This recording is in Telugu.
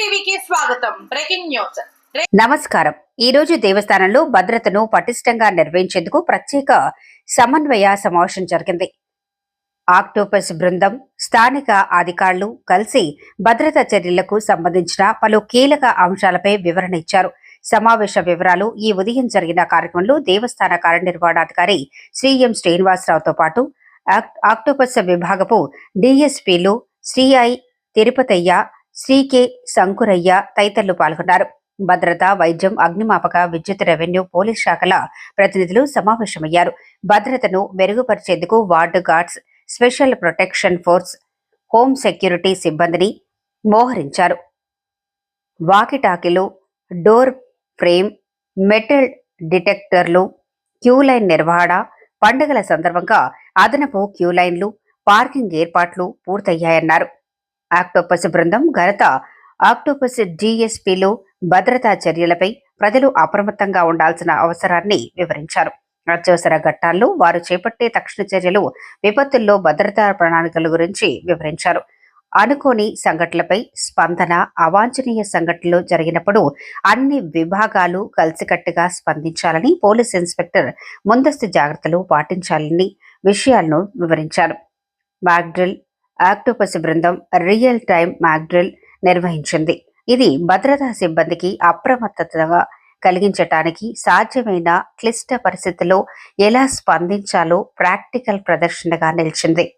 స్వాగతం. Breaking news. నమస్కారం. ఈ రోజు దేవస్థానంలో భద్రతను పటిష్టంగా నిర్వహించేందుకు ప్రత్యేక సమన్వయ సమావేశం జరిగింది. ఆక్టోపస్ బృందం స్థానిక అధికారులు కలిసి భద్రతా చర్యలకు సంబంధించిన పలు కీలక అంశాలపై వివరణ ఇచ్చారు. సమావేశ వివరాలు ఈ ఉదయం జరిగిన కార్యక్రమంలో దేవస్థాన కార్యనిర్వహణాధికారి శ్రీ ఎం శ్రీనివాసరావుతో పాటు ఆక్టోపస్ విభాగపు డిఎస్పీలు శ్రీ ఐ తిరుపతయ్య శ్రీకే శంకురయ్య తదితరులు పాల్గొన్నారు. భద్రత వైద్యం అగ్నిమాపక విద్యుత్ రెవెన్యూ పోలీస్ శాఖల ప్రతినిధులు సమావేశమయ్యారు. భద్రతను మెరుగుపరిచేందుకు ward guards special protection force home security సిబ్బందిని మోహరించారు. వాకిటాకీలు డోర్ ఫ్రేమ్ మెటల్ డిటెక్టర్లు క్యూ లైన్ నిర్వహణ పండుగల సందర్భంగా అదనపు క్యూ లైన్లు పార్కింగ్ ఏర్పాట్లు పూర్తయ్యాయన్నారు. ఆక్టోపస్ బృందం ఘనత. ఆక్టోపస్ డిఎస్పీలో భద్రతా చర్యలపై ప్రజలు అప్రమత్తంగా ఉండాల్సిన అవసరాన్ని వివరించారు. అత్యవసర ఘట్టాల్లో వారు చేపట్టే తక్షణ చర్యలు విపత్తుల్లో భద్రతా ప్రణాళికల గురించి వివరించారు. అనుకోని సంఘటనలపై స్పందన అవాంఛనీయ సంఘటనలు జరిగినప్పుడు అన్ని విభాగాలు కలిసికట్టుగా స్పందించాలని పోలీస్ ఇన్స్పెక్టర్ ముందస్తు జాగ్రత్తలు పాటించాలని విషయాలను వివరించారు. మాగ్డ్రిల్ ఆక్టోపస్ బృందం రియల్ టైం మ్యాగ్డ్రిల్ నిర్వహించింది. ఇది భద్రతా సిబ్బందికి అప్రమత్తతగా కలిగించటానికి సాధ్యమైన క్లిష్ట పరిస్థితుల్లో ఎలా స్పందించాలో ప్రాక్టికల్ ప్రదర్శనగా నిలిచింది.